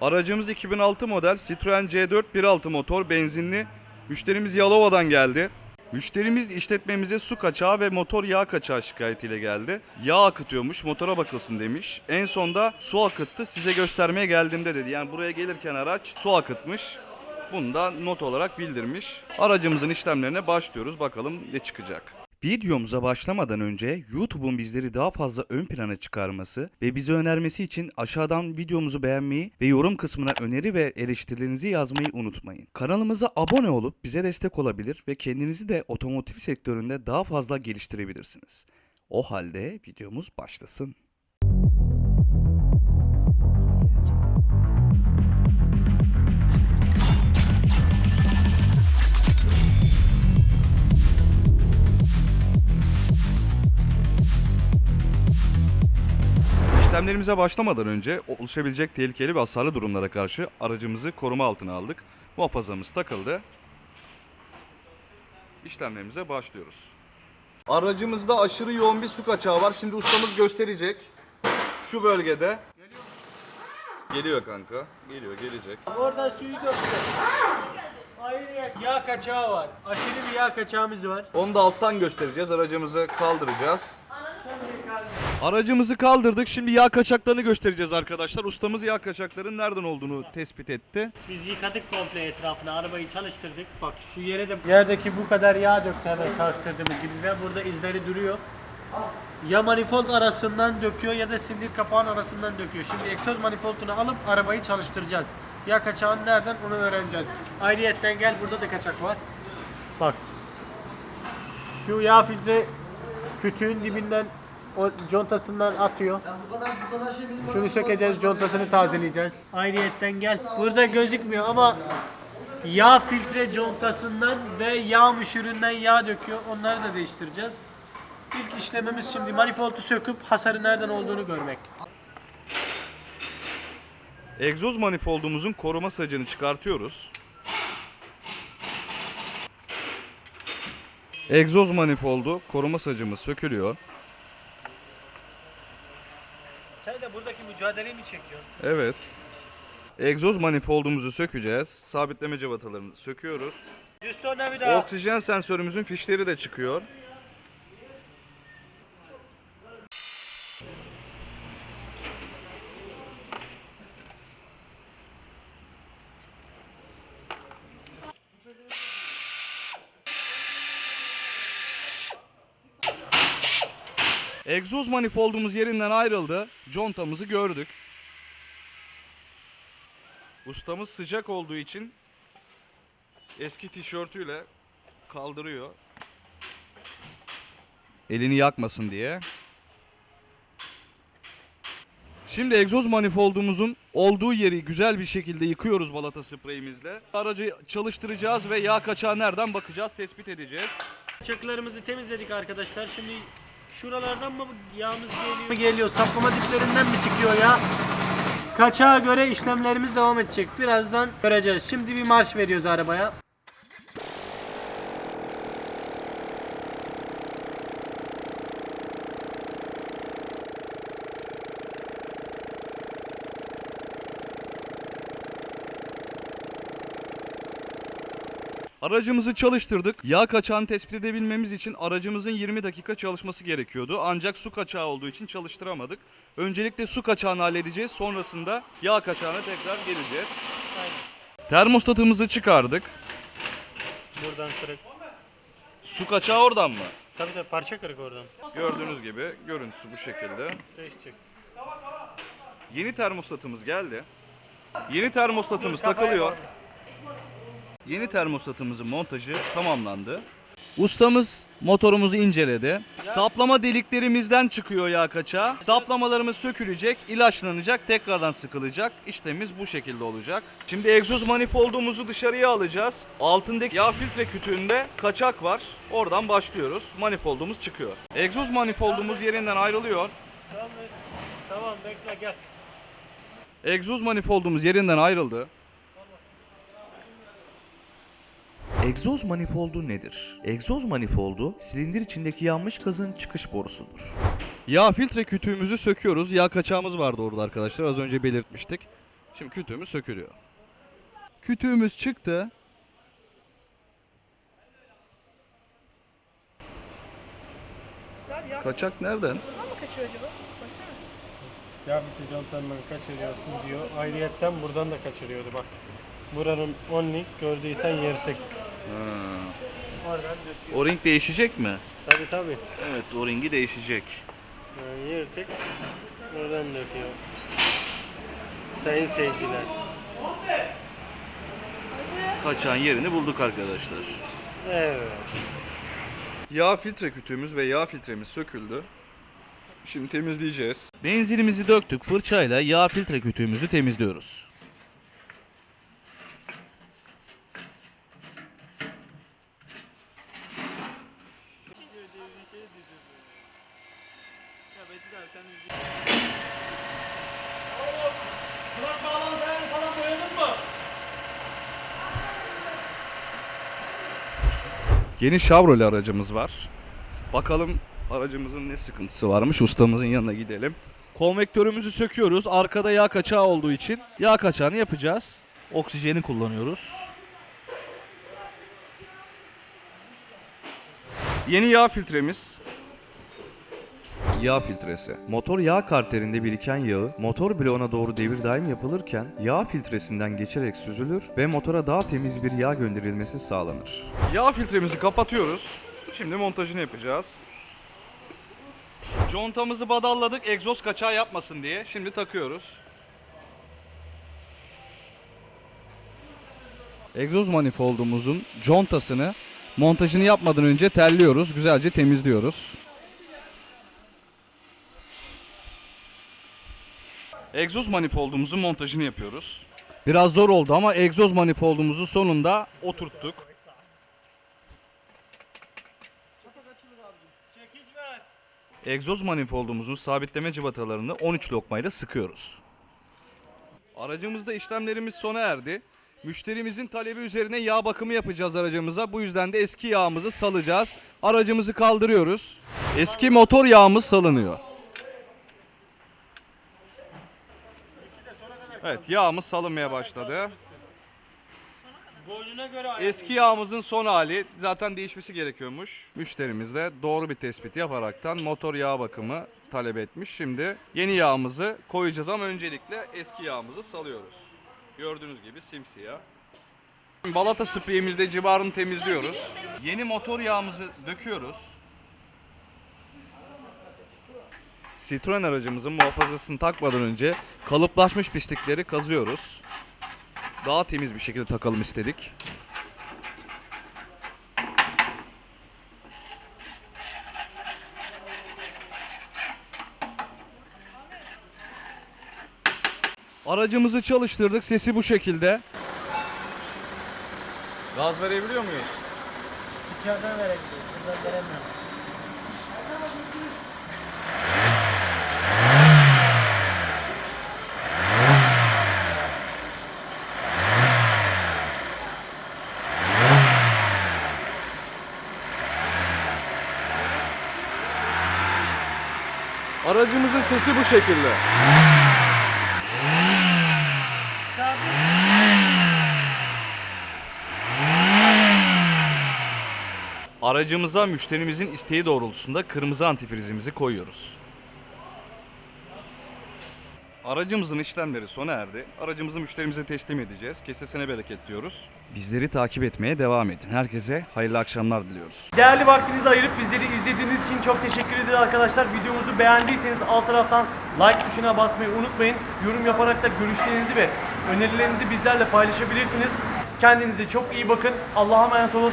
Aracımız 2006 model Citroen C4 1.6 motor benzinli. Müşterimiz Yalova'dan geldi. Müşterimiz işletmemize su kaçağı ve motor yağ kaçağı şikayetiyle geldi. Yağ akıtıyormuş, motora bakılsın demiş. En sonda su akıttı, size göstermeye geldiğimde dedi. Yani buraya gelirken araç su akıtmış. Bunu da not olarak bildirmiş. Aracımızın işlemlerine başlıyoruz. Bakalım ne çıkacak. Videomuza başlamadan önce YouTube'un bizleri daha fazla ön plana çıkarması ve bize önermesi için aşağıdan videomuzu beğenmeyi ve yorum kısmına öneri ve eleştirilerinizi yazmayı unutmayın. Kanalımıza abone olup bize destek olabilir ve kendinizi de otomotiv sektöründe daha fazla geliştirebilirsiniz. O halde videomuz başlasın. İşlemlerimize başlamadan önce oluşabilecek tehlikeli ve hasarlı durumlara karşı aracımızı koruma altına aldık. Muhafazamız takıldı. İşlemlerimize başlıyoruz. Aracımızda aşırı yoğun bir su kaçağı var. Şimdi ustamız gösterecek. Şu bölgede. Geliyor kanka. Geliyor, gelecek. Oradan suyu döktü. Ayrıca yağ kaçağı var. Aşırı bir yağ kaçağımız var. Onu da alttan göstereceğiz. Aracımızı kaldıracağız. Aracımızı kaldırdık. Şimdi yağ kaçaklarını göstereceğiz arkadaşlar. Ustamız yağ kaçaklarının nereden olduğunu tespit etti. Biz yıkadık komple etrafını, arabayı çalıştırdık. Bak şu yere de yerdeki bu kadar yağ döktü hemen çalıştırdığımız gibi ve burada izleri duruyor. Ya manifold arasından döküyor ya da sindir kapağın arasından döküyor. Şimdi egzoz manifoldunu alıp arabayı çalıştıracağız. Yağ kaçağın nereden onu öğreneceğiz. Ayrıyetten gel burada da kaçak var. Bak. Şu yağ filtre kütüğün dibinden o contasından atıyor. Bu kadar bu kadar şey benim Şunu sökeceğiz, contasını tazeleyeceğiz. Ayrıyetten gel. Burada gözükmüyor ama yağ filtre contasından ve yağ müşüründen yağ döküyor. Onları da değiştireceğiz. İlk işlemimiz şimdi manifoldu söküp hasarı nereden olduğunu görmek. Egzoz manifoldumuzun koruma sacını çıkartıyoruz. Egzoz manifoldu koruma sacımız sökülüyor. Sen de buradaki mücadeleyi mi çekiyorsun? Evet. Egzoz manifoldumuzu sökeceğiz. Sabitleme cıvatalarını söküyoruz. Düz daha. Oksijen sensörümüzün fişleri de çıkıyor. Egzoz manifoldumuz yerinden ayrıldı. Contamızı gördük. Ustamız sıcak olduğu için eski tişörtüyle kaldırıyor. Elini yakmasın diye. Şimdi egzoz manifoldumuzun olduğu yeri güzel bir şekilde yıkıyoruz balata spreyimizle. Aracı çalıştıracağız ve yağ kaçağı nereden bakacağız, tespit edeceğiz. Kaçaklarımızı temizledik arkadaşlar. Şimdi şuralardan mı yağımız geliyor? Geliyor. Saplama diplerinden mi çıkıyor ya? Kaçağa göre işlemlerimiz devam edecek. Birazdan göreceğiz. Şimdi bir marş veriyoruz arabaya. Aracımızı çalıştırdık. Yağ kaçağını tespit edebilmemiz için aracımızın 20 dakika çalışması gerekiyordu. Ancak su kaçağı olduğu için çalıştıramadık. Öncelikle su kaçağını halledeceğiz. Sonrasında yağ kaçağına tekrar geleceğiz. Aynen. Termostatımızı çıkardık. Buradan kırık. Su kaçağı oradan mı? Tabii tabii parça kırık oradan. Gördüğünüz gibi görüntüsü bu şekilde. Değişecek. Yeni termostatımız geldi. Yeni termostatımız Dur, takılıyor. bak. Yeni termostatımızın montajı tamamlandı. Ustamız motorumuzu inceledi. Saplama deliklerimizden çıkıyor yağ kaçağı. Saplamalarımız sökülecek, ilaçlanacak, tekrardan sıkılacak. İşlemimiz bu şekilde olacak. Şimdi egzoz manifoldumuzu dışarıya alacağız. Altındaki yağ filtre kütüğünde kaçak var. Oradan başlıyoruz. Manifoldumuz çıkıyor. Egzoz manifoldumuz yerinden ayrılıyor. Tamam, tamam bekle gel. Egzoz manifoldumuz yerinden ayrıldı. Egzoz manifoldu nedir? Egzoz manifoldu silindir içindeki yanmış gazın çıkış borusudur. Yağ filtre kütüğümüzü söküyoruz. Yağ kaçağımız vardı orada arkadaşlar. Az önce belirtmiştik. Şimdi kütüğümüz sökülüyor. Kütüğümüz çıktı. Kaçak nereden? mı kaçıyor acaba? Baksana. Ya bitti contandan kaçırıyorsun diyor. Ayrıyetten buradan da kaçırıyordu bak. Buranın 10 link gördüysen yırtık. Oradan. O ring değişecek mi? Tabi tabi. Evet o ringi değişecek. Yani yırtık. Oradan döküyor. Sayın seyirciler. Kaçağın yerini bulduk arkadaşlar. Evet. Yağ filtre kütüğümüz ve yağ filtremiz söküldü. Şimdi temizleyeceğiz. Benzinimizi döktük. Fırçayla yağ filtre kütüğümüzü temizliyoruz. Yeni Chevrolet aracımız var. Bakalım aracımızın ne sıkıntısı varmış. Ustamızın yanına gidelim. Konvektörümüzü söküyoruz. Arkada yağ kaçağı olduğu için yağ kaçağını yapacağız. Oksijeni kullanıyoruz. Yeni yağ filtremiz. Yağ filtresi. Motor yağ karterinde biriken yağı motor bloğuna doğru devir daim yapılırken yağ filtresinden geçerek süzülür ve motora daha temiz bir yağ gönderilmesi sağlanır. Yağ filtremizi kapatıyoruz. Şimdi montajını yapacağız. Contamızı badalladık egzoz kaçağı yapmasın diye. Şimdi takıyoruz. Egzoz manifoldumuzun contasını montajını yapmadan önce terliyoruz. Güzelce temizliyoruz. Egzoz manifoldumuzun montajını yapıyoruz. Biraz zor oldu ama egzoz manifoldumuzu sonunda oturttuk. Egzoz manifoldumuzun sabitleme cıvatalarını 13 lokmayla sıkıyoruz. Aracımızda işlemlerimiz sona erdi. Müşterimizin talebi üzerine yağ bakımı yapacağız aracımıza. Bu yüzden de eski yağımızı salacağız. Aracımızı kaldırıyoruz. Eski motor yağımız salınıyor. Evet yağımız salınmaya başladı. Boynuna göre Eski yağımızın son hali zaten değişmesi gerekiyormuş. Müşterimiz de doğru bir tespit yaparaktan motor yağ bakımı talep etmiş. Şimdi yeni yağımızı koyacağız ama öncelikle eski yağımızı salıyoruz. Gördüğünüz gibi simsiyah. Balata spreyimizde civarını temizliyoruz. Yeni motor yağımızı döküyoruz. Citroen aracımızın muhafazasını takmadan önce kalıplaşmış pislikleri kazıyoruz. Daha temiz bir şekilde takalım istedik. Aracımızı çalıştırdık. Sesi bu şekilde. Gaz verebiliyor muyuz? İçeriden verebiliyoruz. Buradan veremiyoruz. Aracımızın sesi bu şekilde. Aracımıza müşterimizin isteği doğrultusunda kırmızı antifrizimizi koyuyoruz. Aracımızın işlemleri sona erdi. Aracımızı müşterimize teslim edeceğiz. Kesesine bereket diyoruz. Bizleri takip etmeye devam edin. Herkese hayırlı akşamlar diliyoruz. Değerli vaktinizi ayırıp bizleri izlediğiniz için çok teşekkür ederiz arkadaşlar. Videomuzu beğendiyseniz alt taraftan like tuşuna basmayı unutmayın. Yorum yaparak da görüşlerinizi ve önerilerinizi bizlerle paylaşabilirsiniz. Kendinize çok iyi bakın. Allah'a emanet olun.